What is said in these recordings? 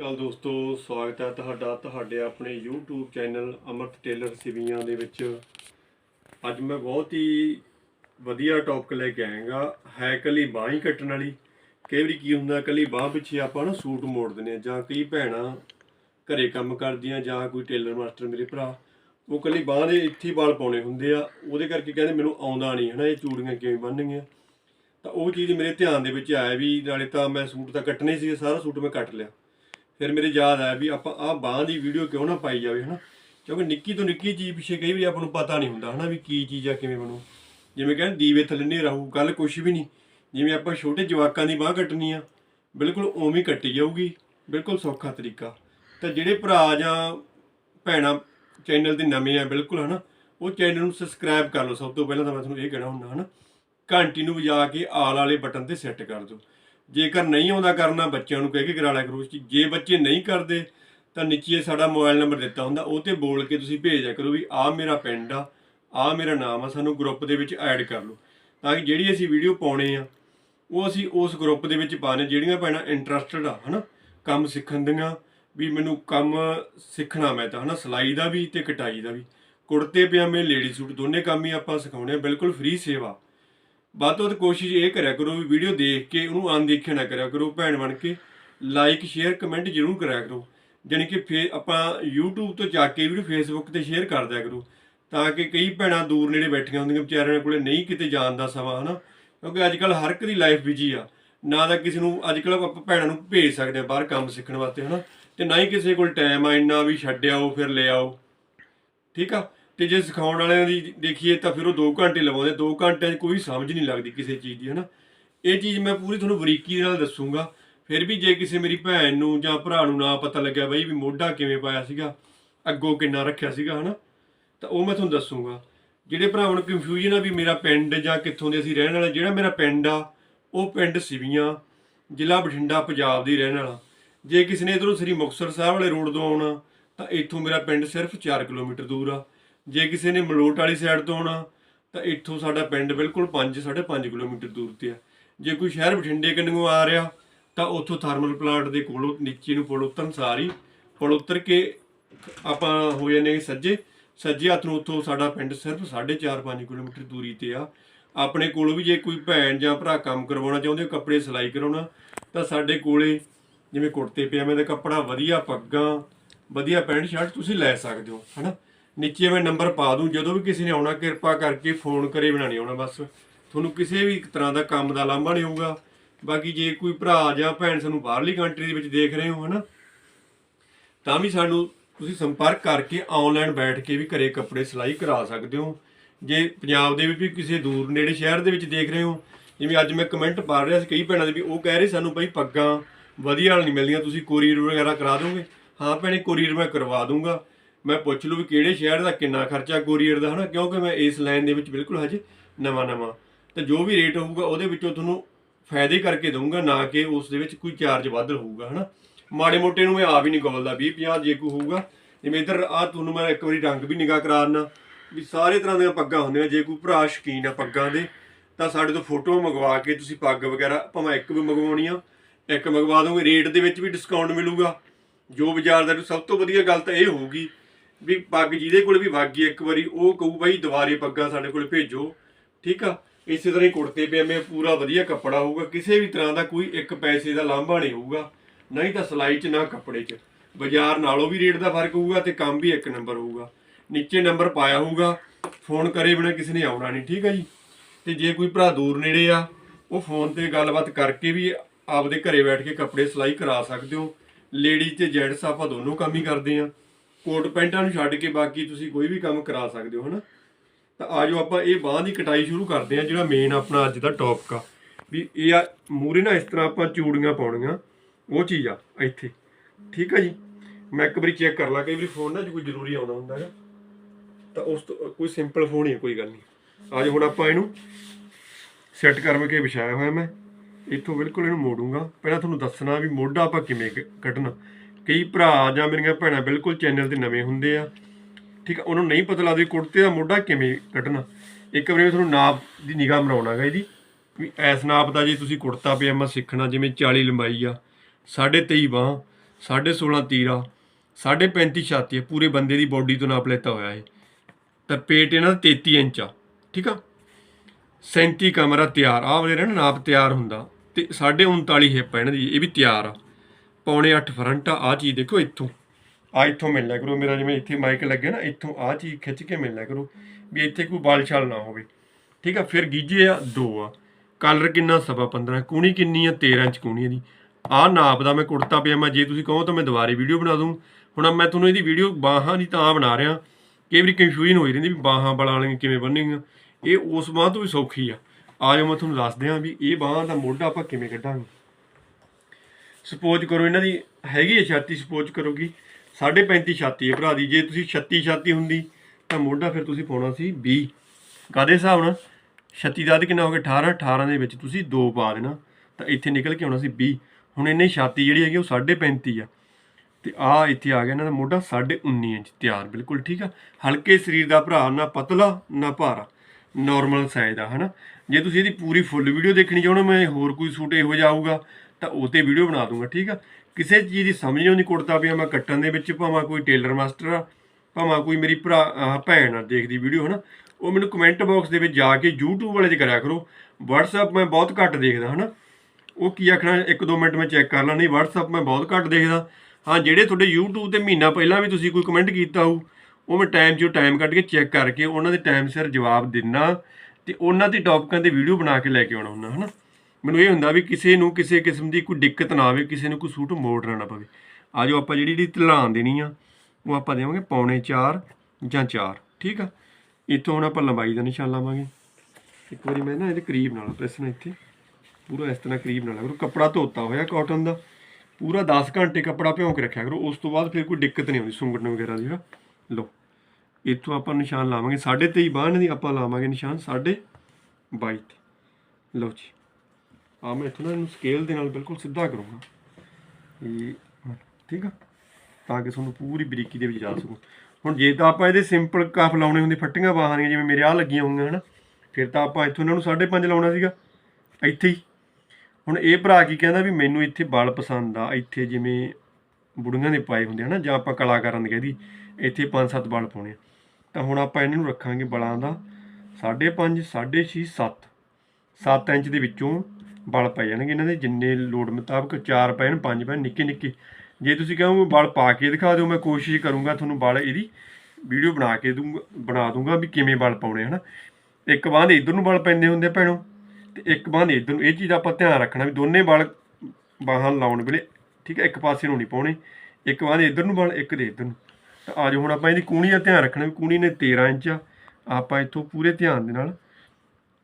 ਕਾਲ ਦੋਸਤੋ, ਸਵਾਗਤ ਹੈ ਤੁਹਾਡਾ, ਤੁਹਾਡੇ ਆਪਣੇ YouTube channel Amrit tailor Siviyan ਦੇ ਵਿੱਚ। ਅੱਜ ਮੈਂ ਬਹੁਤ ਹੀ ਵਧੀਆ ਟੌਪਿਕ ਲੈ ਕੇ ਆਏਗਾ ਹੈ ਕੱਲੀ ਬਾਂਹ ਹੀ ਕੱਟਣ ਵਾਲੀ। ਕਈ ਵਾਰੀ ਕੀ ਹੁੰਦਾ, ਕੱਲੀ ਬਾਂਹ ਪਿੱਛੇ ਆਪਾਂ ਨਾ ਸੂਟ ਮੋੜ ਦਿੰਦੇ ਆ ਜਾਂ ਕਈ ਭੈਣਾਂ ਘਰੇ ਕੰਮ ਕਰਦੀਆਂ, ਜਾਂ ਕੋਈ ਟੇਲਰ ਮਾਸਟਰ ਮੇਰੇ ਭਰਾ, ਉਹ ਕੱਲੀ ਬਾਂਹ ਦੇ ਇੱਥੇ ਹੀ ਵਾਲ ਪਾਉਣੇ ਹੁੰਦੇ ਆ। ਉਹਦੇ ਕਰਕੇ ਕਹਿੰਦੇ ਮੈਨੂੰ ਆਉਂਦਾ ਨਹੀਂ, ਹਨਾ, ਇਹ ਚੂੜੀਆਂ ਕਿਵੇਂ ਬੰਨਣਗੀਆਂ ਤਾਂ ਉਹ ਚੀਜ਼ ਮੇਰੇ ਧਿਆਨ ਦੇ ਵਿੱਚ ਆਇਆ ਵੀ ਨਾਲੇ ਤਾਂ ਮੈਂ ਸੂਟ ਤਾਂ ਕੱਟਣੇ ਸੀ ਸਾਰਾ ਸੂਟ ਮੈਂ ਕੱਟ ਲਿਆ। ਫਿਰ ਮੇਰੇ ਯਾਦ ਆਇਆ ਵੀ ਆਪਾਂ ਆਹ ਬਾਂਹ ਦੀ ਵੀਡੀਓ ਕਿਉਂ ਨਾ ਪਾਈ ਜਾਵੇ, ਹਨਾ? ਕਿਉਂਕਿ ਨਿੱਕੀ ਤੋਂ ਨਿੱਕੀ ਚੀਜ਼ ਪਿੱਛੇ ਕਈ ਵਾਰੀ ਆਪਾਂ ਨੂੰ ਪਤਾ ਨਹੀਂ ਹੁੰਦਾ, ਹਨਾ, ਵੀ ਕੀ ਚੀਜ਼ ਆ, ਕਿਵੇਂ ਬਣੂ। ਜਿਵੇਂ ਕਹਿੰਦੇ ਦੀਵੇ ਥੱਲੇ ਨਹੀਂ ਰਹੂ ਗੱਲ ਕੁਝ ਵੀ ਨਹੀਂ। ਜਿਵੇਂ ਆਪਾਂ ਛੋਟੇ ਜਵਾਕਾਂ ਦੀ ਬਾਂਹ ਕੱਟਣੀ ਆ, ਬਿਲਕੁਲ ਉਵੇਂ ਹੀ ਕੱਟੀ ਜਾਊਗੀ, ਬਿਲਕੁਲ ਸੌਖਾ ਤਰੀਕਾ। ਤਾਂ ਜਿਹੜੇ ਭਰਾ ਜਾਂ ਭੈਣਾਂ ਚੈਨਲ ਦੇ ਨਵੇਂ ਆ, ਬਿਲਕੁਲ, ਹਨਾ, ਉਹ ਚੈਨਲ ਨੂੰ ਸਬਸਕ੍ਰਾਈਬ ਕਰ ਲਓ। ਸਭ ਤੋਂ ਪਹਿਲਾਂ ਤਾਂ ਮੈਂ ਤੁਹਾਨੂੰ ਇਹ ਕਹਿਣਾ ਹੁੰਦਾ, ਹਨਾ, ਘੰਟੀ ਨੂੰ ਵਜਾ ਕੇ ਆਲ ਵਾਲੇ ਬਟਨ ਤੇ ਸੈੱਟ ਕਰ ਦਿਓ। ਜੇਕਰ ਨਹੀਂ ਆਉਂਦਾ ਕਰਨਾ, ਬੱਚਿਆਂ ਨੂੰ ਕਹਿ ਕੇ ਕਰਾ ਲਿਆ ਕਰੋ। ਜੇ ਬੱਚੇ ਨਹੀਂ ਕਰਦੇ, ਤਾਂ ਨੀਚੇ ਸਾਡਾ ਮੋਬਾਈਲ ਨੰਬਰ ਦਿੱਤਾ ਹੁੰਦਾ। ਉਹ ਤੇ ਬੋਲ ਕੇ ਤੁਸੀਂ ਭੇਜਿਆ ਕਰੋ ਵੀ ਆਹ ਮੇਰਾ ਪਿੰਡ ਆ, ਆਹ ਮੇਰਾ ਨਾਮ ਆ, ਸਾਨੂੰ ਗਰੁੱਪ ਦੇ ਵਿੱਚ ਐਡ ਕਰ ਲਓ। ਤਾਂ ਕਿ ਜਿਹੜੀ ਅਸੀਂ ਵੀਡੀਓ ਪਾਉਣੇ ਆ, ਉਹ ਅਸੀਂ ਉਸ ਗਰੁੱਪ ਦੇ ਵਿੱਚ ਪਾਣੇ ਜਿਹੜੀਆਂ ਭੈਣਾਂ ਇੰਟਰਸਟਡ ਆ, ਹਨਾ? ਕੰਮ ਸਿੱਖਣ ਦੀਆਂ, ਵੀ ਮੈਨੂੰ ਕੰਮ ਸਿੱਖਣਾ ਮੈਂ ਤਾਂ, ਹਨਾ? ਸਿਲਾਈ ਦਾ ਵੀ ਤੇ ਕਟਾਈ ਦਾ ਵੀ। ਕੁੜਤੇ, ਪਜਾਮੇ ਲੇਡੀ ਸੂਟ ਦੋਨੇ ਕੰਮ ਹੀ ਆਪਾਂ ਸਿਖਾਉਣੇ ਆ। ਬਿਲਕੁਲ ਫ੍ਰੀ ਸੇਵਾ। ਵੱਧ ਤੋਂ ਵੱਧ ਕੋਸ਼ਿਸ਼ ਇਹ ਕਰਿਆ ਕਰੋ ਵੀ ਵੀਡੀਓ ਦੇਖ ਕੇ, ਉਹਨੂੰ ਅਣਦੇਖਿਆ ਨਾ ਕਰਿਆ ਕਰੋ, ਭੈਣ ਬਣ ਕੇ ਲਾਈਕ ਸ਼ੇਅਰ ਕਮੈਂਟ ਜ਼ਰੂਰ ਕਰਿਆ ਕਰੋ। ਜਾਣੀ ਕਿ ਫੇ ਆਪਾਂ YouTube ਤੋਂ ਜਾ ਕੇ ਵੀਡੀਓ Facebook ਤੇ ਸ਼ੇਅਰ ਕਰ ਦਿਆ ਕਰੋ, ਤਾਂ ਕਿ ਕਈ ਭੈਣਾਂ ਦੂਰ ਨੇੜੇ ਬੈਠੀਆਂ ਹੁੰਦੀਆਂ, ਵਿਚਾਰਿਆਂ ਕੋਲੇ ਨਹੀਂ ਕਿਤੇ ਜਾਣ ਦਾ ਸਮਾਂ, ਹਨਾ? ਕਿਉਂਕਿ ਅੱਜ ਕੱਲ ਹਰ ਇੱਕ ਦੀ ਲਾਈਫ ਬਿਜ਼ੀ ਆ। ਨਾ ਤਾਂ ਕਿਸੇ ਨੂੰ ਅੱਜ ਕੱਲ ਆਪਾਂ ਭੈਣਾਂ ਨੂੰ ਭੇਜ ਸਕਦੇ ਆ ਬਾਹਰ ਕੰਮ ਸਿੱਖਣ ਵਾਸਤੇ, ਹਨਾ? ਤੇ ਨਾ ਹੀ ਕਿਸੇ ਕੋਲ ਟਾਈਮ ਆ, ਇੰਨਾ ਵੀ ਛੱਡ ਆਓ, ਫਿਰ ਲੈ ਆਓ। ਠੀਕ ਆ? ਤੇ ਜੇ ਸਿਖਾਉਣ ਵਾਲਿਆਂ ਦੀ ਦੇਖੀਏ ਤਾਂ ਫਿਰ ਉਹ 2 ਘੰਟੇ ਲਵਾਉਂਦੇ 2 ਘੰਟਿਆਂ 'ਚ ਕੋਈ ਸਮਝ ਨਹੀਂ ਲੱਗਦੀ ਕਿਸੇ ਚੀਜ਼ ਦੀ, ਹਨਾ? ਇਹ ਚੀਜ਼ ਮੈਂ ਪੂਰੀ ਤੁਹਾਨੂੰ ਬਰੀਕੀ ਨਾਲ ਦੱਸੂਗਾ। ਫਿਰ ਵੀ ਜੇ ਕਿਸੇ ਮੇਰੀ ਭੈਣ ਨੂੰ ਜਾਂ ਭਰਾ ਨੂੰ ਨਾ ਪਤਾ ਲੱਗਿਆ ਬਈ ਵੀ ਮੋਢਾ ਕਿਵੇਂ ਪਾਇਆ ਸੀਗਾ, ਅੱਗੋਂ ਕਿੰਨਾ ਰੱਖਿਆ ਸੀਗਾ, ਹਨਾ? ਤਾਂ ਉਹ ਮੈਂ ਤੁਹਾਨੂੰ ਦੱਸੂਗਾ। ਜਿਹੜੇ ਭਰਾਵਾਂ ਨੂੰ ਕਨਫਿਊਜ਼ਨ ਆ ਵੀ ਮੇਰਾ ਪਿੰਡ ਜਾਂ ਕਿੱਥੋਂ ਦੇ ਅਸੀਂ ਰਹਿਣ ਵਾਲੇ, ਜਿਹੜਾ ਮੇਰਾ ਪਿੰਡ ਆ, ਉਹ ਪਿੰਡ ਸਿਵੀਆਂ, ਜ਼ਿਲ੍ਹਾ ਬਠਿੰਡਾ, ਪੰਜਾਬ ਦੀ ਰਹਿਣ ਵਾਲਾ। ਜੇ ਕਿਸੇ ਨੇ ਇਧਰੋਂ ਸ੍ਰੀ ਮੁਕਤਸਰ ਸਾਹਿਬ ਵਾਲੇ ਰੋਡ ਤੋਂ ਆਉਣਾ, ਤਾਂ ਇੱਥੋਂ ਮੇਰਾ ਪਿੰਡ ਸਿਰਫ 4 ਕਿਲੋਮੀਟਰ ਦੂਰ ਆ। ਜੇ ਕਿਸੇ ਨੇ ਮਲੋਟ ਵਾਲੀ ਸਾਈਡ ਤੋਂ ਆਉਣਾ, ਤਾਂ ਇੱਥੋਂ ਸਾਡਾ ਪਿੰਡ ਬਿਲਕੁਲ 5 5.5 ਕਿਲੋਮੀਟਰ ਦੂਰ ਤੇ ਆ। ਜੇ ਕੋਈ ਸ਼ਹਿਰ ਬਠਿੰਡੇ ਕੰਨੋਂ ਆ ਰਿਹਾ, ਤਾਂ ਉੱਥੋਂ ਥਰਮਲ ਪਲਾਂਟ ਦੇ ਕੋਲੋਂ ਨੀਚੇ ਨੂੰ ਪੁਲ ਉਤਰਨ ਸਾਰੀ, ਪੁਲ ਉਤਰ ਕੇ ਆਪਾਂ ਹੋ ਜਾਂਦੇ ਹਾਂ ਸੱਜੇ ਸੱਜੇ ਹੱਥ ਨੂੰ ਉੱਥੋਂ ਸਾਡਾ ਪਿੰਡ ਸਿਰਫ 4.5 ਕਿਲੋਮੀਟਰ ਦੂਰੀ ਤੇ ਆ। ਆਪਣੇ ਕੋਲੋਂ ਵੀ ਜੇ ਕੋਈ ਭੈਣ ਜਾਂ ਭਰਾ ਕੰਮ ਕਰਵਾਉਣਾ ਚਾਹੁੰਦੇ ਹੋ ਕੱਪੜੇ ਸਿਲਾਈ ਕਰਾਉਣਾ, ਤਾਂ ਸਾਡੇ ਕੋਲੇ ਜਿਵੇਂ ਕੁੜਤੇ, ਪਜਾਮੇ ਦਾ ਕੱਪੜਾ, ਵਧੀਆ ਪੱਗਾਂ, ਵਧੀਆ ਪੈਂਟ ਸ਼ਰਟ ਤੁਸੀਂ ਲੈ ਸਕਦੇ ਹੋ, ਹਨਾ? ਨੀਚੇ ਮੈਂ ਨੰਬਰ ਪਾ ਦੂੰ, ਜਦੋਂ ਵੀ ਕਿਸੇ ਨੇ ਆਉਣਾ, ਕਿਰਪਾ ਕਰਕੇ ਫੋਨ ਕਰੇ ਬਣਾਣੀ ਆਉਣਾ ਬਸ। ਤੁਹਾਨੂੰ ਕਿਸੇ ਵੀ ਇੱਕ ਤਰ੍ਹਾਂ ਦਾ ਕੰਮ ਦਾ ਲਾਂਭਾ ਨਹੀਂ ਹੋਊਗਾ। ਬਾਕੀ ਜੇ ਕੋਈ ਭਰਾ ਜਾਂ ਭੈਣ ਸਾਨੂੰ ਬਾਹਰਲੀ ਕੰਟਰੀ ਦੇ ਵਿੱਚ ਦੇਖ ਰਹੇ ਹੋ, ਹਨਾ, ਤਾਂ ਵੀ ਸਾਨੂੰ ਤੁਸੀਂ ਸੰਪਰਕ ਕਰਕੇ ਆਨਲਾਈਨ ਬੈਠ ਕੇ ਵੀ ਘਰੇ ਕੱਪੜੇ ਸਿਲਾਈ ਕਰਾ ਸਕਦੇ ਹੋ। ਜੇ ਪੰਜਾਬ ਦੇ ਵਿੱਚ ਵੀ ਕਿਸੇ ਦੂਰ ਨੇੜੇ ਸ਼ਹਿਰ ਦੇ ਵਿੱਚ ਦੇਖ ਰਹੇ ਹੋ, ਜਿਵੇਂ ਅੱਜ ਮੈਂ ਕਮੈਂਟ ਪਾ ਰਿਹਾ ਸੀ, ਕਈ ਭੈਣਾਂ ਦੇ ਵੀ ਉਹ ਕਹਿ ਰਹੇ ਸਾਨੂੰ ਬਈ ਪੱਗਾਂ ਵਧੀਆ ਨਹੀਂ ਮਿਲਦੀਆਂ, ਤੁਸੀਂ ਕੋਰੀਅਰ ਵਗੈਰਾ ਕਰਾ ਦੋਗੇ? ਹਾਂ ਭੈਣੇ ਕੋਰੀਅਰ ਮੈਂ ਕਰਵਾ ਦੂੰਗਾ। ਮੈਂ ਪੁੱਛ ਲੂ ਵੀ ਕਿਹੜੇ ਸ਼ਹਿਰ ਦਾ ਕਿੰਨਾ ਖਰਚਾ ਕੋਰੀਅਰ ਦਾ, ਹਨਾ? ਕਿਉਂਕਿ ਮੈਂ ਇਸ ਲਾਈਨ ਦੇ ਵਿੱਚ ਬਿਲਕੁਲ ਹਜੇ ਨਵਾਂ ਨਵਾਂ। ਤੇ ਜੋ ਵੀ ਰੇਟ ਹੋਊਗਾ, ਉਹਦੇ ਵਿੱਚੋਂ ਤੁਹਾਨੂੰ ਫਾਇਦੇ ਕਰਕੇ ਦਊਂਗਾ, ਨਾ ਕਿ ਉਸ ਦੇ ਵਿੱਚ ਕੋਈ ਚਾਰਜ ਵੱਧ ਹੋਊਗਾ, ਹਨਾ? ਮਾੜੇ ਮੋਟੇ ਨੂੰ ਮੈਂ ਆ ਵੀ ਨਹੀਂ ਗੋਲਦਾ 20 50 ਜੇ ਕੋਈ ਹੋਊਗਾ। ਜਿਵੇਂ ਇਧਰ ਆ ਤੁਹਾਨੂੰ ਮੈਂ ਇੱਕ ਵਾਰੀ ਰੰਗ ਵੀ ਨਿਗਾਹ ਕਰਾ ਵੀ ਸਾਰੇ ਤਰ੍ਹਾਂ ਦੀਆਂ ਪੱਗਾਂ ਹੁੰਦੀਆਂ, ਜੇ ਕੋਈ ਭਰਾ ਸ਼ਕੀਨ ਆ ਪੱਗਾਂ ਦੇ, ਤਾਂ ਸਾਡੇ ਤੋਂ ਫੋਟੋ ਮੰਗਵਾ ਕੇ ਤੁਸੀਂ ਪੱਗ ਵਗੈਰਾ ਭਾਵੇਂ ਇੱਕ ਵੀ ਮੰਗਵਾਉਣੀ ਆ ਇੱਕ ਮੰਗਵਾ ਦੋਗੇ ਰੇਟ ਦੇ ਵਿੱਚ ਵੀ ਡਿਸਕਾਊਂਟ ਮਿਲੂਗਾ। ਜੋ ਬਾਜ਼ਾਰ ਦਾ ਸਭ ਤੋਂ ਵਧੀਆ ਗੱਲ ਤਾਂ ਇਹ ਹੋਊਗੀ ਵੀ ਪੱਗ ਜਿਹਦੇ ਕੋਲ ਵੀ ਵਾਗੀ ਇੱਕ ਵਾਰੀ ਉਹ ਕਹੂ ਬਾਈ ਦੁਬਾਰੇ ਪੱਗਾਂ ਸਾਡੇ ਕੋਲ ਭੇਜੋ, ਠੀਕ ਆ? ਇਸੇ ਤਰ੍ਹਾਂ ਹੀ ਕੁੜਤੇ ਪਜਾਮੇ, ਪੂਰਾ ਵਧੀਆ ਕੱਪੜਾ ਹੋਊਗਾ, ਕਿਸੇ ਵੀ ਤਰ੍ਹਾਂ ਦਾ ਕੋਈ ਇੱਕ ਪੈਸੇ ਦਾ ਲਾਂਭਾ ਨਹੀਂ ਹੋਊਗਾ ਨਹੀਂ ਤਾਂ ਸਿਲਾਈ 'ਚ, ਨਾ ਕੱਪੜੇ 'ਚ। ਬਾਜ਼ਾਰ ਨਾਲੋਂ ਵੀ ਰੇਟ ਦਾ ਫ਼ਰਕ ਹੋਊਗਾ ਤੇ ਕੰਮ ਵੀ ਇੱਕ ਨੰਬਰ ਹੋਊਗਾ। ਨੀਚੇ ਨੰਬਰ ਪਾਇਆ ਹੋਊਗਾ, ਫੋਨ ਕਰੇ ਬਿਨਾ ਕਿਸੇ ਨੇ ਆਉਣਾ ਨਹੀਂ, ਠੀਕ ਆ ਜੀ? ਤੇ ਜੇ ਕੋਈ ਭਰਾ ਦੂਰ ਨੇੜੇ ਆ, ਉਹ ਫੋਨ ਤੇ ਗੱਲਬਾਤ ਕਰਕੇ ਵੀ ਆਪਦੇ ਘਰੇ ਬੈਠ ਕੇ ਕੱਪੜੇ ਸਿਲਾਈ ਕਰਾ ਸਕਦੇ ਹੋ। ਲੇਡੀਜ਼ ਤੇ ਜੈਂਟਸ ਆਪਾਂ ਦੋਨੋਂ ਕੰਮ ਹੀ ਕਰਦੇ ਆ ਕੋਟ ਪੈਂਟਾਂ ਨੂੰ ਛੱਡ ਕੇ ਬਾਕੀ ਤੁਸੀਂ ਕੋਈ ਵੀ ਕੰਮ ਕਰਾ ਸਕਦੇ ਹੋ, ਹਨਾ? ਤਾਂ ਆਜੋ ਆਪਾਂ, ਇਹ ਬਾਂਹ ਦੀ ਕਟਾਈ ਸ਼ੁਰੂ ਕਰਦੇ ਹਾਂ, ਜਿਹੜਾ ਮੇਨ ਆਪਣਾ ਅੱਜ ਦਾ ਟੌਪਿਕ ਆ। ਵੀ ਇਹ ਆ ਮੂਰੇ ਨਾ ਇਸ ਤਰ੍ਹਾਂ ਆਪਾਂ ਚੂੜੀਆਂ ਪਾਉਣੀਆਂ, ਉਹ ਚੀਜ਼ ਆ, ਇੱਥੇ। ਠੀਕ ਆ ਜੀ? ਮੈਂ ਇੱਕ ਵਾਰੀ ਚੈੱਕ ਕਰ ਲਾ, ਕਈ ਵਾਰੀ ਫੋਨ ਨਾ ਜੇ ਕੋਈ ਜ਼ਰੂਰੀ ਆਉਂਦਾ ਹੁੰਦਾ ਹੈਗਾ ਤਾਂ ਉਸ ਤੋਂ, ਕੋਈ ਸਿੰਪਲ ਫੋਨ ਹੀ ਹੈ ਕੋਈ ਗੱਲ ਨਹੀਂ। ਆਜੋ ਹੁਣ ਆਪਾਂ ਇਹਨੂੰ ਸੈੱਟ ਕਰਕੇ ਵਿਛਾਇਆ ਹੋਇਆ ਮੈਂ। ਇੱਥੋਂ ਬਿਲਕੁਲ ਇਹਨੂੰ ਮੋੜੂੰਗਾ। ਪਹਿਲਾਂ ਤੁਹਾਨੂੰ ਦੱਸਣਾ ਵੀ ਮੋਢਾ ਆਪਾਂ ਕਿਵੇਂ ਕ- ਕੱਢਣਾ। ਕਈ ਭਰਾ ਜਾਂ ਮੇਰੀਆਂ ਭੈਣਾਂ ਬਿਲਕੁਲ ਚੈਨਲ ਤੇ ਨਵੇਂ ਹੁੰਦੇ ਆ। ਠੀਕ ਆ, ਉਹਨਾਂ ਨੂੰ ਨਹੀਂ ਪਤਾ ਲੱਗਦਾ ਕੁੜਤੇ ਦਾ ਮੋਢਾ ਕਿਵੇਂ ਕੱਢਣਾ। ਇੱਕ ਵਾਰੀ ਤੁਹਾਨੂੰ ਨਾਪ ਦੀ ਨਿਗਾਹ ਮਰਾਉਣਾਗਾ ਇਹਦੀ, ਵੀ ਐਸ ਨਾਪ ਦਾ ਜੇ ਤੁਸੀਂ ਕੁੜਤਾ, ਪਜਾਮਾ ਸਿੱਖਣਾ, ਜਿਵੇਂ 40 ਲੰਬਾਈ ਆ 23.5 ਬਾਂਹ 16.5 ਤੀਰਾ 35 ਛਾਤੀ ਹੈ ਪੂਰੇ ਬੰਦੇ ਦੀ ਬੋਡੀ ਤੋਂ ਨਾਪ ਲੈਤਾ ਹੋਇਆ ਹੈ ਤਾਂ ਪੇਟ ਇਹਨਾਂ ਦਾ 33 ਇੰਚ ਆ, ਠੀਕ ਆ? 37 ਕਮਰਾ ਤਿਆਰ ਆ ਵਾਲੇ ਨਾ ਨਾਪ ਤਿਆਰ ਹੁੰਦਾ, ਤੇ 39.5 ਹਿੱਪ ਆ ਇਹਨਾਂ ਦੀ, ਇਹ ਵੀ ਤਿਆਰ ਆ। ਪੌਣੇ 8 ਫਰੰਟ ਆ ਚੀਜ਼ ਦੇਖੋ ਇੱਥੋਂ। ਆ ਇੱਥੋਂ ਮਿਲਣਾ ਕਰੋ, ਮੇਰਾ ਜਿਵੇਂ ਇੱਥੇ ਮਾਈਕ ਲੱਗਿਆ ਨਾ, ਇੱਥੋਂ ਆ ਚੀਜ਼ ਖਿੱਚ ਕੇ ਮਿਲਣਾ ਕਰੋ ਵੀ ਇੱਥੇ ਕੋਈ ਬਾਲ ਛਾਲ ਨਾ ਹੋਵੇ। ਠੀਕ ਆ, ਫਿਰ ਗੀਜੇ ਆ, ਦੋ ਆ। ਕਲਰ ਕਿੰਨਾ ਸਵਾ 15 ਕੂਣੀ ਕਿੰਨੀ ਆ? 13 ਇੰਚ ਕੂਣੀ ਦੀ ਆ ਨਾਪ ਦਾ ਮੈਂ ਕੁੜਤਾ ਪਜਾਮਾ, ਜੇ ਤੁਸੀਂ ਕਹੋ ਤਾਂ ਮੈਂ ਦੁਬਾਰੇ ਵੀਡੀਓ ਬਣਾ ਦੂੰ। ਹੁਣ ਮੈਂ ਤੁਹਾਨੂੰ ਇਹਦੀ ਵੀਡੀਓ ਬਾਹਾਂ ਦੀ ਤਾਂ ਬਣਾ ਰਿਹਾ। ਕਈ ਵਾਰੀ ਕਨਫਿਊਜ਼ਨ ਹੋਈ ਰਹਿੰਦੀ ਵੀ ਬਾਹਾਂ ਬਲਾਂ ਕਿਵੇਂ ਬੰਨਣਗੀਆਂ ਇਹ ਉਸ ਬਾਂਹ ਤੋਂ ਵੀ ਸੌਖੀ ਆ। ਆ ਜਾਓ ਮੈਂ ਤੁਹਾਨੂੰ ਦੱਸ ਦਿਆਂ ਵੀ ਇਹ ਬਾਂਹ ਦਾ ਮੋਢਾ ਆਪਾਂ ਕਿਵੇਂ ਕੱਢਾਂਗੇ। ਸਪੋਜ਼ ਕਰੋ, ਇਹਨਾਂ ਦੀ ਹੈਗੀ ਹੈ ਛਾਤੀ ਸਪੋਜ਼ ਕਰੋ ਕਰੋਗੀ 35 ਛਾਤੀ ਹੈ ਭਰਾ ਦੀ। ਜੇ ਤੁਸੀਂ 36 ਛਾਤੀ ਹੁੰਦੀ, ਤਾਂ ਮੋਢਾ ਫਿਰ ਤੁਸੀਂ ਪਾਉਣਾ ਸੀ 20 ਕਾਦੇ ਹਿਸਾਬ ਨਾਲ? 36 ਦਾ ਅੱਧ ਕਿੰਨਾ ਹੋ ਗਿਆ? 18 18 ਦੇ ਵਿੱਚ ਤੁਸੀਂ 2 ਪਾ ਦੇਣਾ, ਤਾਂ ਇੱਥੇ ਨਿਕਲ ਕੇ ਆਉਣਾ ਸੀ 20 ਹੁਣ ਇਹਨੇ ਛਾਤੀ ਜਿਹੜੀ ਹੈਗੀ, ਉਹ 35 ਆ। ਤੇ ਆ ਇੱਥੇ ਆ ਗਿਆ ਇਹਨਾਂ ਦਾ ਮੋਢਾ 19.5 ਇੰਚ, ਤਿਆਰ, ਬਿਲਕੁਲ ਠੀਕ ਆ। ਹਲਕੇ ਸਰੀਰ ਦਾ ਭਰਾ, ਨਾ ਪਤਲਾ, ਨਾ ਭਾਰਾ। ਨਾਰਮਲ ਸਾਈਜ਼ ਦਾ ਹਨਾ? ਜੇ ਤੁਸੀਂ ਇਹਦੀ ਪੂਰੀ ਫੁੱਲ ਵੀਡੀਓ ਦੇਖਣੀ ਚਾਹੋ ਮੈਂ ਹੋਰ ਕੋਈ ਸੂਟ ਇਹੋ ਜਿਹਾ ਆਊਗਾ। ਤਾਂ ਉਹ ਤੇ ਵੀਡੀਓ ਬਣਾ ਦੂੰਗਾ, ਠੀਕ ਆ? ਕਿਸੇ ਚੀਜ਼ ਦੀ ਸਮਝ ਨਹੀਂ ਕੁੜਤਾ ਪਿਆ ਮੈਂ ਕੱਟਣ ਦੇ ਵਿੱਚ, ਭਾਵੇਂ ਕੋਈ ਟੇਲਰ ਮਾਸਟਰ ਆ, ਭਾਵੇਂ ਕੋਈ ਮੇਰੀ ਭਰਾ ਭੈਣ ਆ, ਦੇਖਦੀ ਵੀਡੀਓ ਹਨਾ? ਉਹ ਮੈਨੂੰ ਕਮੈਂਟ ਬਾਕਸ ਦੇ ਵਿੱਚ ਜਾ ਕੇ YouTube ਵਾਲੇ 'ਚ ਕਰਿਆ ਕਰੋ। WhatsApp ਮੈਂ ਬਹੁਤ ਘੱਟ ਦੇਖਦਾ, ਹਨਾ? ਉਹ ਕੀ ਆਖਣਾ, ਇੱਕ ਦੋ ਮਿੰਟ ਮੈਂ ਚੈੱਕ ਕਰ ਲਾਂ ਨਹੀਂ, WhatsApp ਮੈਂ ਬਹੁਤ ਘੱਟ ਦੇਖਦਾ। ਹਾਂ, ਜਿਹੜੇ ਤੁਹਾਡੇ YouTube ਤੇ ਮਹੀਨਾ ਪਹਿਲਾਂ ਵੀ ਤੁਸੀਂ ਕੋਈ ਕਮੈਂਟ ਕੀਤਾ ਹੋਊ, ਉਹ ਮੈਂ ਟਾਈਮ 'ਚੋਂ ਟਾਈਮ ਕੱਢ ਕੇ ਚੈੱਕ ਕਰਕੇ ਉਹਨਾਂ ਦੇ ਟਾਈਮ ਸਿਰ ਜਵਾਬ ਦਿੰਨਾ ਤੇ ਉਹਨਾਂ ਦੀ ਟੌਪਿਕਾਂ ਤੇ ਵੀਡੀਓ ਬਣਾ ਕੇ ਲੈ ਕੇ ਆਉਣਾ ਹੁੰਦਾ, ਹਨਾ? ਮੈਨੂੰ ਇਹ ਹੁੰਦਾ ਵੀ ਕਿਸੇ ਨੂੰ ਕਿਸੇ ਕਿਸਮ ਦੀ ਕੋਈ ਦਿੱਕਤ ਨਾ ਆਵੇ, ਕਿਸੇ ਨੂੰ ਕੋਈ ਸੂਟ ਮੋੜਨਾ ਨਾ ਪਵੇ। ਆ ਆਜੋ ਆਪਾਂ ਜਿਹੜੀ ਜਿਹੜੀ ਢਲਾਨ ਦੇਣੀ ਆ, ਉਹ ਆਪਾਂ ਦੇਵਾਂਗੇ ਪੌਣੇ 4 ਜਾਂ 4 ਠੀਕ ਆ? ਇੱਥੋਂ ਹੁਣ ਆਪਾਂ ਲੰਬਾਈ ਦਾ ਨਿਸ਼ਾਨ ਲਾਵਾਂਗੇ। ਇੱਕ ਵਾਰੀ ਮੈਂ ਨਾ ਇਹਦੇ ਕਰੀਬ ਨਾਲ ਪ੍ਰੈਸ ਨਾਲ ਇੱਥੇ, ਪੂਰਾ ਇਸ ਤਰ੍ਹਾਂ ਕਰੀਬ ਨਾਲ ਕਰੋ। ਕੱਪੜਾ ਧੋਤਾ ਹੋਇਆ ਕਾਟਨ ਦਾ, ਪੂਰਾ 10 ਘੰਟੇ ਕੱਪੜਾ ਭਿਉਂ ਕੇ ਰੱਖਿਆ ਕਰੋ। ਉਸ ਤੋਂ ਬਾਅਦ ਫਿਰ ਕੋਈ ਦਿੱਕਤ ਨਹੀਂ ਆਉਂਦੀ, ਸੁੰਗੜਨ ਵਗੈਰਾ ਦੀ ਨਾ ਲਓ, ਇੱਥੋਂ ਆਪਾਂ ਨਿਸ਼ਾਨ ਲਾਵਾਂਗੇ। 23.5 ਬਾਹਨ ਦੀ ਆਪਾਂ ਲਾਵਾਂਗੇ ਨਿਸ਼ਾਨ 22 ਤੇ। ਲਓ ਜੀ। ਆ ਮੈਂ ਇੱਥੋਂ ਨਾ ਇਹਨੂੰ ਸਕੇਲ ਦੇ ਨਾਲ ਬਿਲਕੁਲ ਸਿੱਧਾ ਕਰੂੰਗਾ। ਇਹ ਠੀਕ ਆ? ਤਾਂ ਕਿ ਤੁਹਾਨੂੰ ਪੂਰੀ ਬਰੀਕੀ ਦੇ ਵਿੱਚ ਜਾ ਸਕੋ। ਹੁਣ ਜੇ ਤਾਂ ਆਪਾਂ ਇਹਦੇ ਸਿੰਪਲ ਕਫ ਲਾਉਣੇ ਹੁੰਦੇ, ਫੱਟੀਆਂ ਬਾਹਾਂ ਦੀਆਂ ਜਿਵੇਂ ਮੇਰੇ ਆ ਲੱਗੀਆਂ ਹੋਈਆਂ, ਹਨ? ਫਿਰ ਤਾਂ ਆਪਾਂ ਇੱਥੋਂ ਇਹਨਾਂ ਨੂੰ 5.5 ਲਾਉਣਾ ਸੀਗਾ। ਇੱਥੇ ਹੀ। ਹੁਣ ਇਹ ਭਰਾ ਕੀ ਕਹਿੰਦਾ ਵੀ ਮੈਨੂੰ ਇੱਥੇ ਬਲ ਪਸੰਦ ਆ, ਇੱਥੇ ਜਿਵੇਂ ਬੁੜੀਆਂ ਦੇ ਪਾਏ ਹੁੰਦੇ, ਹਨ? ਜਾਂ ਆਪਾਂ ਕਲਾਕਾਰਾਂ ਦੇ ਕਹਦੀ ਇੱਥੇ 5-7 ਬਲ ਪਾਉਣੇ ਆ। ਤਾਂ ਹੁਣ ਆਪਾਂ ਇਹਨਾਂ ਨੂੰ ਰੱਖਾਂਗੇ ਬਲਾਂ ਦਾ 5.5 6.5 7 7 ਇੰਚ ਦੇ ਵਿੱਚੋਂ ਬਲ ਪੈ ਜਾਣਗੇ। ਇਹਨਾਂ ਦੇ ਜਿੰਨੇ ਲੋਡ ਮੁਤਾਬਕ ਚਾਰ ਪੈਣ, ਪੰਜ ਪੈਣ, ਨਿੱਕੇ ਨਿੱਕੇ। ਜੇ ਤੁਸੀਂ ਕਹੋਗੇ ਬਲ ਪਾ ਕੇ ਦਿਖਾ ਦਿਓ, ਮੈਂ ਕੋਸ਼ਿਸ਼ ਕਰੂੰਗਾ ਤੁਹਾਨੂੰ ਬਲ ਇਹਦੀ ਵੀਡੀਓ ਬਣਾ ਕੇ ਦੂੰਗਾ, ਬਣਾ ਦੂੰਗਾ ਵੀ ਕਿਵੇਂ ਬਲ ਪਾਉਣੇ, ਹਨ। ਇੱਕ ਬਾਂਹ ਦੇ ਇਧਰ ਨੂੰ ਬਲ ਪੈਂਦੇ ਹੁੰਦੇ ਆ ਭੈਣੋ, ਤੇ ਇੱਕ ਬਾਂਹ ਦੇ ਇਧਰ ਨੂੰ ਇਹ ਚੀਜ਼ ਦਾ ਆਪਾਂ ਧਿਆਨ ਰੱਖਣਾ ਵੀ ਦੋਨੇ ਬਲ ਬਾਹਾਂ ਲਾਉਣ ਵੇਲੇ, ਠੀਕ ਹੈ, ਇੱਕ ਪਾਸੇ ਨੂੰ ਨਹੀਂ ਪਾਉਣੇ, ਇੱਕ ਬਾਂਹ ਦੇ ਇਧਰ ਨੂੰ ਬਲ, ਇੱਕ ਦੇ ਇਧਰ ਨੂੰ। ਤਾਂ ਆਜੋ ਹੁਣ ਆਪਾਂ ਇਹਦੀ ਕੂਣੀ ਦਾ ਧਿਆਨ ਰੱਖਣਾ ਵੀ ਕੂਣੀ ਨੇ 13 ਇੰਚ ਆ। ਆਪਾਂ ਇੱਥੋਂ ਪੂਰੇ ਧਿਆਨ ਦੇ ਨਾਲ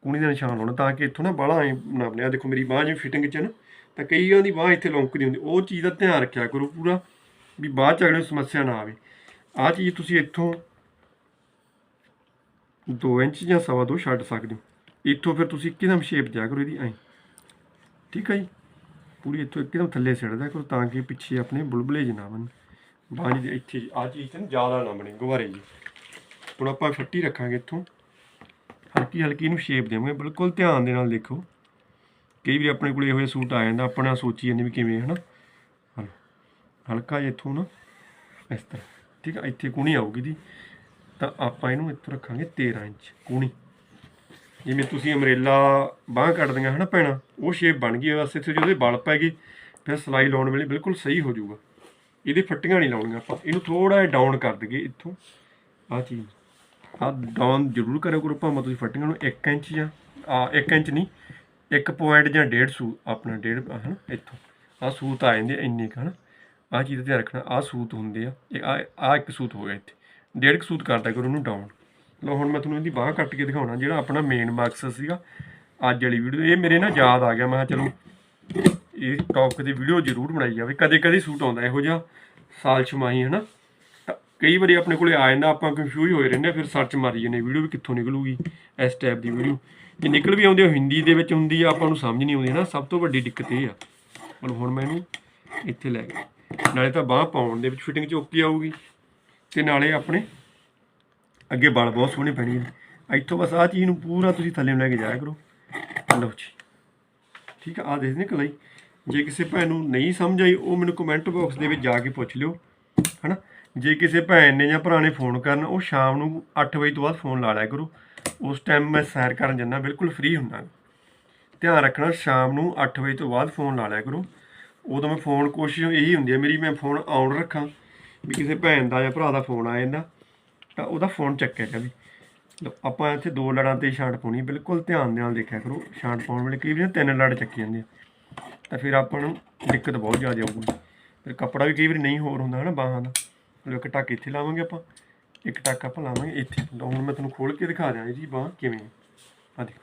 ਕੂਣੀ ਦਾ ਨਿਸ਼ਾਨ ਲਾਉਣਾ ਤਾਂ ਕਿ ਇੱਥੋਂ ਨਾ ਬਾਹਲਾ ਐ ਨਾ ਬਣਿਆ ਦੇਖੋ ਮੇਰੀ ਬਾਂਹ ਜਿਵੇਂ ਫਿਟਿੰਗ ਚ ਹੈ ਨਾ ਤਾਂ ਕਈਆਂ ਦੀ ਬਾਂਹ ਇੱਥੇ ਲੌਂਕਦੀ ਹੁੰਦੀ, ਉਹ ਚੀਜ਼ ਦਾ ਧਿਆਨ ਰੱਖਿਆ ਕਰੋ ਪੂਰਾ, ਵੀ ਬਾਅਦ ਚ ਅਗਲੇ ਨੂੰ ਸਮੱਸਿਆ ਨਾ ਆਵੇ। ਆਹ ਚੀਜ਼ ਤੁਸੀਂ ਇੱਥੋਂ 2 ਇੰਚ ਜਾਂ ਸਵਾ ਦੋ ਛੱਡ ਸਕਦੇ ਹੋ। ਇੱਥੋਂ ਫਿਰ ਤੁਸੀਂ ਇੱਕਦਮ ਸ਼ੇਪ ਦਿਆ ਕਰੋ ਇਹਦੀ ਐਂ। ਠੀਕ ਹੈ ਜੀ? ਪੂਰੀ ਇੱਥੋਂ ਇੱਕਦਮ ਥੱਲੇ ਸਿੱਟਦਾ ਕਰੋ ਤਾਂ ਕਿ ਪਿੱਛੇ ਆਪਣੇ ਬੁਲਬੁਲੇ ਜਿਹੇ ਨਾ ਬਣ। ਬਾਂਝ ਦੀ ਇੱਥੇ ਆਹ ਚੀਜ਼ ਤੇ ਜ਼ਿਆਦਾ ਨਾ ਬਣੇ, ਗੁਬਾਰੇ ਜੀ ਹੁਣ ਆਪਾਂ ਫੱਟੀ ਰੱਖਾਂਗੇ ਇੱਥੋਂ। ਹਲਕੀ ਹਲਕੀ ਇਹਨੂੰ ਸ਼ੇਪ ਦੇਵਾਂਗੇ। ਬਿਲਕੁਲ ਧਿਆਨ ਦੇ ਨਾਲ ਦੇਖੋ। ਕਈ ਵਾਰੀ ਆਪਣੇ ਕੋਲ ਇਹੋ ਜਿਹਾ ਸੂਟ ਆ ਜਾਂਦਾ, ਆਪਣਾ ਸੋਚੀ ਜਾਂਦੇ ਵੀ ਕਿਵੇਂ ਹਨਾ? ਹਲ- ਹਲਕਾ ਜਿਹਾ ਇੱਥੋਂ ਨਾ, ਇਸ ਤਰ੍ਹਾਂ। ਠੀਕ ਆ, ਇੱਥੇ ਕੂਣੀ ਆਊਗੀ ਦੀ ਤਾਂ ਆਪਾਂ ਇਹਨੂੰ ਇੱਥੋਂ ਰੱਖਾਂਗੇ 13 ਇੰਚ ਕੂਣੀ। ਜਿਵੇਂ ਤੁਸੀਂ ਅਮਰੇਲਾ ਬਾਹ ਕੱਢਦੀਆਂ ਹਨਾ ਭੈਣਾ? ਉਹ ਸ਼ੇਪ ਬਣ ਗਈ, ਬਸ ਇੱਥੇ ਜਦੋਂ ਬਲ ਪੈ ਗਏ, ਫਿਰ ਸਲਾਈ ਲਾਉਣ ਵੇਲੇ ਬਿਲਕੁਲ ਸਹੀ ਹੋ ਜਾਊਗਾ। ਇਹਦੇ ਫੱਟੀਆਂ ਨਹੀਂ ਲਾਉਣੀਆਂ ਆਪਾਂ। ਇਹਨੂੰ ਥੋੜਾ ਜਿਹਾ ਡਾਊਨ ਕਰ ਦਈਏ ਇੱਥੋਂ। ਆਹ ਚੀਜ਼। ਆ ਡਾਊਨ ਜ਼ਰੂਰ ਕਰਿਓ ਕਰੋ ਭਾਵੇਂ ਤੁਸੀਂ ਫੱਟੀਆਂ ਨੂੰ 1 ਇੰਚ ਜਾਂ, ਆ 1 ਇੰਚ ਨਹੀਂ 1 ਪੁਆਇੰਟ ਜਾਂ 1.5 ਸੂ, ਆਪਣਾ 1.5 ਹਨਾ, ਇੱਥੋਂ। ਆ ਸੂਤ ਆ ਜਾਂਦੇ ਆ ਇੰਨੇ ਕੁ, ਹਨਾ। ਆ ਚੀਜ਼ ਦਾ ਧਿਆਨ ਰੱਖਣਾ ਆ ਸੂਤ ਹੁੰਦੇ ਆ, ਇਹ ਆ ਆ ਇੱਕ ਸੂਤ ਹੋ ਗਿਆ ਇੱਥੇ। ਡੇਢ ਕੁ ਸੂਤ ਕਰਦਾ ਕਰੋ ਉਹਨੂੰ ਡਾਊਨ ਲਓ, ਹੁਣ ਮੈਂ ਤੁਹਾਨੂੰ ਇਹਦੀ ਬਾਹ ਕੱਟ ਕੇ ਦਿਖਾਉਣਾ, ਜਿਹੜਾ ਆਪਣਾ ਮੇਨ ਮਕਸਦ ਸੀਗਾ, ਅੱਜ ਵਾਲੀ ਵੀਡੀਓ ਇਹ ਮੇਰੇ ਨਾ ਯਾਦ ਆ ਗਿਆ, ਮੈਂ ਕਿਹਾ ਚਲੋ, ਇਹ ਟੌਪਿਕ ਦੀ ਵੀਡੀਓ ਜ਼ਰੂਰ ਬਣਾਈ ਜਾਵੇ। ਕਦੇ ਕਦੇ ਸੂਟ ਆਉਂਦਾ, ਇਹੋ ਜਿਹਾ ਸਾਲ ਛਮਾਹੀ ਹਨਾ। ਤਾਂ ਕਈ ਵਾਰੀ ਆਪਣੇ ਕੋਲੇ ਆ ਜਾਂਦਾ ਆਪਾਂ ਕਨਫਿਊਜ਼ ਹੋਏ ਰਹਿੰਦੇ ਹਾਂ, ਫਿਰ ਸਰਚ ਮਾਰੀ ਜਾਂਦੇ ਵੀਡੀਓ ਵੀ ਕਿੱਥੋਂ ਨਿਕਲੂਗੀ ਇਸ ਟਾਈਪ ਦੀ ਵੀਡੀਓ। ਜੇ ਨਿਕਲ ਵੀ ਆਉਂਦੀ ਉਹ ਹਿੰਦੀ ਦੇ ਵਿੱਚ ਹੁੰਦੀ ਆ ਆਪਾਂ ਨੂੰ ਸਮਝ ਨਹੀਂ ਆਉਂਦੀ ਨਾ ਸਭ ਤੋਂ ਵੱਡੀ ਦਿੱਕਤ ਇਹ ਆ। ਮਤਲਬ ਹੁਣ ਮੈਂ ਇਹਨੂੰ ਇੱਥੇ ਲੈ ਗਿਆ। ਨਾਲੇ ਤਾਂ ਬਾਹ ਪਾਉਣ ਦੇ ਵਿੱਚ ਫਿਟਿੰਗ ਚ ਓਕੇ ਆਊਗੀ ਤੇ ਨਾਲੇ ਆਪਣੇ ਅੱਗੇ ਬਲ ਬਹੁਤ ਸੋਹਣੇ ਪੈਣਗੇ ਇੱਥੋਂ ਬਸ ਆਹ ਚੀਜ਼ ਨੂੰ ਪੂਰਾ ਤੁਸੀਂ ਥੱਲੇ ਨੂੰ ਲੈ ਕੇ ਜਾਇਆ ਕਰੋ। ਲਓ ਜੀ। ਠੀਕ ਆ ਆ ਦੇਖਦੇ ਕਲਾਈ ਜੇ ਕਿਸੇ ਭੈਣ ਨੂੰ ਨਹੀਂ ਸਮਝ ਆਈ ਉਹ ਮੈਨੂੰ ਕਮੈਂਟ ਬਾਕਸ ਦੇ ਵਿੱਚ ਜਾ ਕੇ ਪੁੱਛ ਲਿਓ ਹਨਾ? ਜੇ ਕਿਸੇ ਭੈਣ ਨੇ ਜਾਂ ਭਰਾ ਨੇ ਫੋਨ ਕਰਨ, ਉਹ ਸ਼ਾਮ ਨੂੰ 8 ਵਜੇ ਤੋਂ ਬਾਅਦ ਫੋਨ ਲਾ ਲਿਆ ਕਰੋ। ਉਸ ਟਾਈਮ ਮੈਂ ਸੈਰ ਕਰਨ ਜਾਂਦਾ, ਬਿਲਕੁਲ ਫ੍ਰੀ ਹੁੰਦਾ। ਧਿਆਨ ਰੱਖਣਾ, ਸ਼ਾਮ ਨੂੰ 8 ਵਜੇ ਤੋਂ ਬਾਅਦ ਫੋਨ ਲਾ ਲਿਆ ਕਰੋ। ਉਦੋਂ ਮੈਂ ਫੋਨ, ਕੋਸ਼ਿਸ਼ ਇਹੀ ਹੁੰਦੀ ਹੈ, ਮੇਰੀ ਮੈਂ ਫੋਨ ਆਨ ਰੱਖਾਂ, ਵੀ ਕਿਸੇ ਭੈਣ ਦਾ ਜਾਂ ਭਰਾ ਦਾ ਫੋਨ ਆ ਜਾਂਦਾ, ਤਾਂ ਉਹਦਾ ਫੋਨ ਚੱਕਿਆ ਜਾਵੇ। ਆਪਾਂ ਇੱਥੇ ਦੋ ਲੜਾਂ ਤੇ ਛਾਂਟ ਪਾਉਣੀ, ਬਿਲਕੁਲ ਧਿਆਨ ਦੇ ਨਾਲ ਦੇਖਿਆ ਕਰੋ, ਛਾਂਟ ਪਾਉਣ ਵੇਲੇ ਕਈ ਵਾਰੀ ਤਿੰਨ ਲੜ ਚੱਕੀ ਜਾਂਦੇ ਆ। ਤਾਂ ਫਿਰ ਆਪਾਂ ਨੂੰ ਦਿੱਕਤ ਬਹੁਤ ਜ਼ਿਆਦਾ ਆਊਗੀ। ਫਿਰ ਕੱਪੜਾ ਵੀ ਕਈ ਵਾਰੀ ਨਹੀਂ ਹੋਰ ਹੁੰਦਾ ਹੈ ਨਾ ਬਾਹਾਂ ਦਾ। ਲਓ ਇੱਕ ਟੱਕ ਇੱਥੇ ਲਾਵਾਂਗੇ ਆਪਾਂ, ਇੱਕ ਟੱਕ ਆਪਾਂ ਲਾਵਾਂਗੇ ਇੱਥੇ। ਲਓ, ਹੁਣ ਮੈਂ ਤੁਹਾਨੂੰ ਖੋਲ ਕੇ ਦਿਖਾ ਦਿਆਂ ਜੀ ਬਾਹ ਕਿਵੇਂ ਆ ਦੇਖੋ,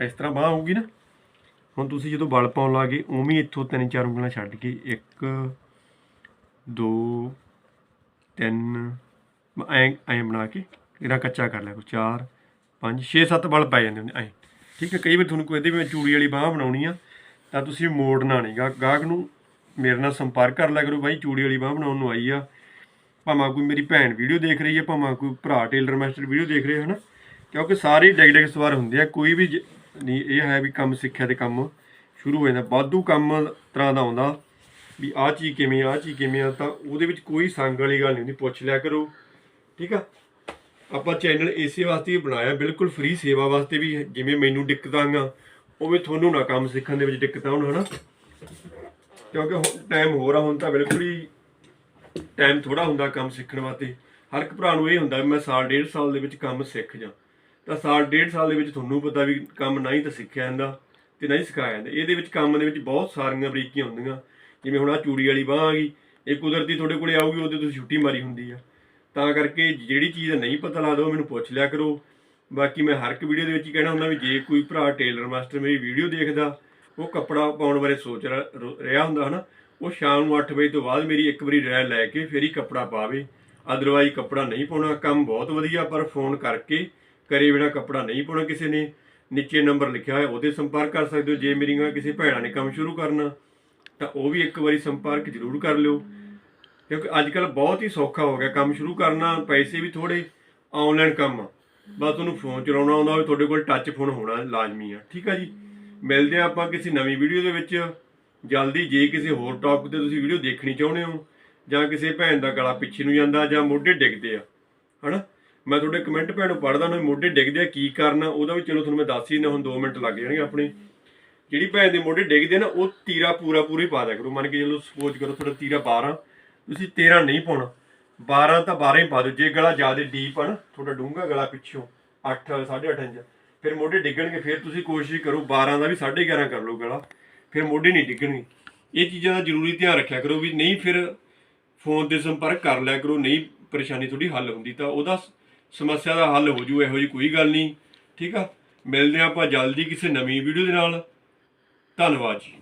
ਇਸ ਤਰ੍ਹਾਂ ਬਾਹ ਆਊਗੀ ਨਾ, ਹੁਣ ਤੁਸੀਂ ਜਦੋਂ ਬਲ ਪਾਉਣ ਲੱਗੇ, ਉਵੇਂ ਇੱਥੋਂ ਤਿੰਨ ਚਾਰ ਉਂਗਲਾਂ ਛੱਡ ਕੇ ਇੱਕ, ਦੋ, ਤਿੰਨ ਐਂ ਐਂ ਬਣਾ ਕੇ ਇਹਦਾ ਕੱਚਾ ਕਰ ਲਿਆ ਕੋ 4 5 6 7 ਵਲ ਪੈ ਜਾਂਦੇ ਹੁੰਦੇ ਐਂ। ਠੀਕ ਹੈ, ਕਈ ਵਾਰ ਤੁਹਾਨੂੰ ਕੋਈ ਇਹਦੇ ਵਿੱਚ ਚੂੜੀ ਵਾਲੀ ਬਾਹ ਬਣਾਉਣੀ ਆ, ਤਾਂ ਤੁਸੀਂ ਮੋੜਨਾ ਨਹੀਂ। ਗਾ, ਗਾਹਕ ਨੂੰ ਮੇਰੇ ਨਾਲ ਸੰਪਰਕ ਕਰ ਲਿਆ ਕਰੋ, ਬਾਈ, ਚੂੜੀ ਵਾਲੀ ਬਾਹ ਬਣਾਉਣ ਨੂੰ ਆਈ ਆ। ਭਾਵੇਂ ਕੋਈ ਮੇਰੀ ਭੈਣ ਵੀਡੀਓ ਦੇਖ ਰਹੀ ਹੈ, ਭਾਵੇਂ ਕੋਈ ਭਰਾ ਟੇਲਰ ਮਾਸਟਰ ਵੀਡੀਓ ਦੇਖ ਰਿਹਾ ਹੈ ਨਾ, ਕਿਉਂਕਿ ਸਾਰੇ ਡਿਗ ਡਿਗ ਸਵਾਰ ਹੁੰਦੇ ਆ, ਕੋਈ ਵੀ ਜ- ਨਹੀਂ, ਇਹ ਹੈ ਵੀ ਕੰਮ ਸਿੱਖਿਆ ਤੇ ਕੰਮ ਸ਼ੁਰੂ ਹੋ ਜਾਂਦਾ, ਵਾਧੂ ਕੰਮ ਤਰ੍ਹਾਂ ਦਾ ਆਉਂਦਾ, ਵੀ ਆਹ ਚੀਜ਼ ਕਿਵੇਂ ਆਹ ਚੀਜ਼ ਕਿਵੇਂ ਆ, ਤਾਂ ਉਹਦੇ ਵਿੱਚ ਕੋਈ ਸੰਗ ਵਾਲੀ ਗੱਲ ਨਹੀਂ ਹੁੰਦੀ, ਪੁੱਛ ਲਿਆ ਕਰੋ, ਠੀਕ ਆ? ਆਪਾਂ ਚੈਨਲ ਇਸੇ ਵਾਸਤੇ ਹੀ ਬਣਾਇਆ, ਬਿਲਕੁਲ ਫ੍ਰੀ ਸੇਵਾ ਵਾਸਤੇ ਵੀ, ਜਿਵੇਂ ਮੈਨੂੰ ਦਿੱਕਤਾਂ ਆਈਆਂ, ਉਵੇਂ ਤੁਹਾਨੂੰ ਨਾ ਕੰਮ ਸਿੱਖਣ ਦੇ ਵਿੱਚ ਦਿੱਕਤਾਂ ਆਉਣ ਹਨਾ? ਕਿਉਂਕਿ ਟਾਈਮ ਹੋ ਰਿਹਾ ਹੁਣ ਤਾਂ ਬਿਲਕੁਲ ਹੀ ਟਾਈਮ ਥੋੜਾ ਹੁੰਦਾ ਕੰਮ ਸਿੱਖਣ ਵਾਸਤੇ। ਹਰ ਇੱਕ ਭਰਾ ਨੂੰ ਇਹ ਹੁੰਦਾ ਵੀ ਮੈਂ ਸਾਲ ਡੇਢ ਸਾਲ ਦੇ ਵਿੱਚ ਕੰਮ ਸਿੱਖ ਜਾ। ਤਾਂ ਸਾਲ ਡੇਢ ਸਾਲ ਦੇ ਵਿੱਚ ਤੁਹਾਨੂੰ ਪਤਾ ਵੀ ਕੰਮ ਨਹੀਂ ਤਾਂ ਸਿੱਖਿਆ ਜਾਂਦਾ ਤੇ ਨਹੀਂ ਸਿਖਾਇਆ ਜਾਂਦਾ। ਇਹਦੇ ਵਿੱਚ ਕੰਮ ਦੇ ਵਿੱਚ ਬਹੁਤ ਸਾਰੀਆਂ ਬਰੀਕੀਆਂ ਹੁੰਦੀਆਂ। ਜਿਵੇਂ ਹੁਣ ਆ ਚੂੜੀ ਵਾਲੀ ਬਾਹ ਆ ਗਈ, ਇਹ ਕੁਦਰਤੀ ਤੁਹਾਡੇ ਕੋਲੇ ਆਊਗੀ, ਉਹਦੇ ਤੁਸੀਂ ਛੁੱਟੀ ਮਾਰੀ ਹੁੰਦੀ ਆ। ਤਾਂ ਕਰਕੇ ਜਿਹੜੀ ਚੀਜ਼ ਨਹੀਂ ਪਤਾ ਲੱਗਦਾ ਉਹ ਮੈਨੂੰ ਪੁੱਛ ਲਿਆ ਕਰੋ। ਬਾਕੀ ਮੈਂ ਹਰ ਇੱਕ ਵੀਡੀਓ ਦੇ ਵਿੱਚ ਹੀ ਕਹਿਣਾ ਹੁੰਦਾ ਵੀ ਜੇ ਕੋਈ ਭਰਾ ਟੇਲਰ ਮਾਸਟਰ ਮੇਰੀ ਵੀਡੀਓ ਦੇਖਦਾ, ਉਹ ਕੱਪੜਾ ਪਾਉਣ ਬਾਰੇ ਸੋਚ ਰ- ਰਿਹਾ ਹੁੰਦਾ ਹਨਾ ਉਹ ਸ਼ਾਮ ਨੂੰ 8 ਵਜੇ ਤੋਂ ਬਾਅਦ ਮੇਰੀ ਇੱਕ ਵਾਰੀ ਰਾਏ ਲੈ ਕੇ ਫਿਰ ਹੀ ਕੱਪੜਾ ਪਾਵੇ। ਅਦਰਵਾਈਜ਼ ਕੱਪੜਾ ਨਹੀਂ ਪਾਉਣਾ, ਕੰਮ ਬਹੁਤ ਵਧੀਆ, ਪਰ ਫੋਨ ਕਰਕੇ ਕਰੇ ਬਿਨਾ ਕੱਪੜਾ ਨਹੀਂ ਪਾਉਣਾ ਕਿਸੇ ਨੇ। ਨੀਚੇ ਨੰਬਰ ਲਿਖਿਆ ਹੋਇਆ, ਉਹਦੇ ਸੰਪਰਕ ਕਰ ਸਕਦੇ ਹੋ। ਜੇ ਮੇਰੀਆਂ ਕਿਸੇ ਭੈਣਾਂ ਨੇ ਕੰਮ ਸ਼ੁਰੂ ਕਰਨਾ, ਤਾਂ ਉਹ ਵੀ ਇੱਕ ਵਾਰੀ ਸੰਪਰਕ ਜ਼ਰੂਰ ਕਰ ਲਿਓ। ਕਿਉਂਕਿ ਅੱਜ ਕੱਲ ਬਹੁਤ ਹੀ ਸੌਖਾ ਹੋ ਗਿਆ ਕੰਮ ਸ਼ੁਰੂ ਕਰਨਾ, ਪੈਸੇ ਵੀ ਥੋੜੇ ਆਨਲਾਈਨ ਕੰਮ। ਆ ਬਸ ਤੁਹਾਨੂੰ ਫੋਨ ਚਲਾਉਣਾ ਆਉਂਦਾ ਹੋਵੇ, ਤੁਹਾਡੇ ਕੋਲ ਟੱਚ ਫੋਨ ਹੋਣਾ ਲਾਜ਼ਮੀ ਆ। ਠੀਕ ਆ ਜੀ? ਮਿਲਦੇ ਆ ਆਪਾਂ ਕਿਸੇ ਨਵੀਂ ਵੀਡੀਓ ਦੇ ਵਿੱਚ। ਜਲਦੀ ਜੇ ਕਿਸੇ ਹੋਰ ਟੌਪਿਕ ਤੇ ਤੁਸੀਂ ਵੀਡੀਓ ਦੇਖਣੀ ਚਾਹੁੰਦੇ ਹੋ, ਜਾਂ ਕਿਸੇ ਭੈਣ ਦਾ ਗਲਾ ਪਿੱਛੇ ਨੂੰ ਜਾਂਦਾ, ਜਾਂ ਮੋਢੇ ਡਿੱਗਦੇ ਆ, ਹਨਾ? ਮੈਂ ਤੁਹਾਡੇ ਕਮੈਂਟ ਭੈਣ ਪੜਦਾ ਨਾ, ਮੋਢੇ ਡਿੱਗਦੇ ਆ, ਕੀ ਕਰਨਾ ਉਹਦਾ ਵੀ ਚਲੋ ਤੁਹਾਨੂੰ ਮੈਂ ਦੱਸ ਹੀ ਨਾ ਹੁਣ 2 ਮਿੰਟ ਲੱਗ ਜਾਣਗੇ ਆਪਣੇ। ਜਿਹੜੀ ਭੈਣ ਦੇ ਮੋਢੇ ਡਿੱਗਦੇ ਨਾ, ਉਹ ਤੀਰਾ ਪੂਰਾ ਪੂਰਾ ਪਾ ਦਿਆ ਕਰੋ। ਮੰਨ ਕੇ ਚਲੋ ਸਪੋਜ਼ ਕਰੋ ਤੁਹਾਡਾ ਤੀਰਾ 12 ਤੁਸੀਂ 13 ਨਹੀਂ ਪਾਉਣਾ। 12 ਤਾਂ 12 ਹੀ ਪਾ ਦਿਓ, ਜੇ ਗਲਾ ਜ਼ਿਆਦਾ ਡੀਪ ਆ ਨਾ, ਤੁਹਾਡਾ ਡੂੰਘਾ ਗਲਾ ਪਿੱਛੋਂ 8 8.5 ਇੰਚ, ਫਿਰ ਮੋਢੇ ਡਿੱਗਣਗੇ, ਫਿਰ ਤੁਸੀਂ ਕੋਸ਼ਿਸ਼ ਕਰੋ 12 ਦਾ ਵੀ 11.5 ਕਰ ਲਓ ਗਲਾ। ਫਿਰ ਮੋਢੇ ਨਹੀਂ ਡਿੱਗਣਗੇ ਇਹ ਚੀਜ਼ਾਂ ਦਾ ਜ਼ਰੂਰੀ ਧਿਆਨ ਰੱਖਿਆ ਕਰੋ ਵੀ ਨਹੀਂ ਫਿਰ ਫੋਨ ਤੇ ਸੰਪਰਕ ਕਰ ਲਿਆ ਕਰੋ, ਨਹੀਂ ਪਰੇਸ਼ਾਨੀ ਤੁਹਾਡੀ ਹੱਲ ਹੁੰਦੀ ਤਾਂ ਉਹਦਾ ਸਮੱਸਿਆ ਦਾ ਹੱਲ ਹੋ ਜੂ, ਇਹੋ ਜੀ ਕੋਈ ਗੱਲ ਨਹੀਂ। ਠੀਕ ਆ? ਮਿਲਦੇ ਹਾਂ ਆਪਾਂ ਜਲਦੀ ਕਿਸੇ ਨਵੀਂ ਵੀਡੀਓ ਦੇ ਨਾਲ। ਧੰਨਵਾਦ ਜੀ।